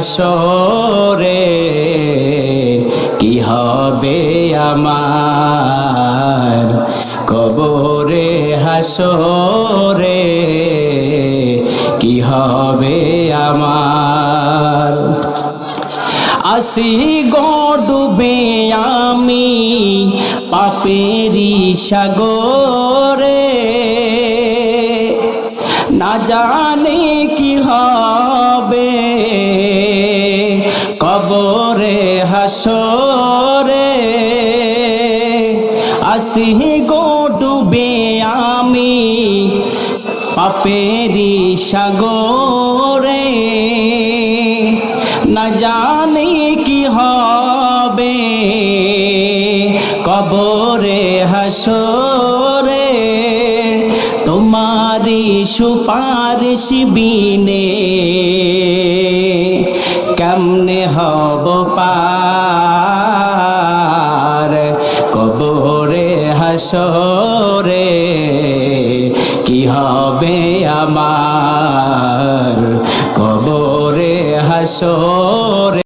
হাসরে কি হবে আমার কবরে হাসরে, কি হবে আমার? আসি গডুবে আমি পাপেরি সাগরে, না জানে কবরে হাসরে আসি গো ডুবে আমি, পাপেরি সাগরে। না জানি কি হবে, কবরে হাসরে তোমারি সুপারিশ বিনে। কেমনে হব পার? কবরে হাসরে কি হবে আমার? কবরে হাসরে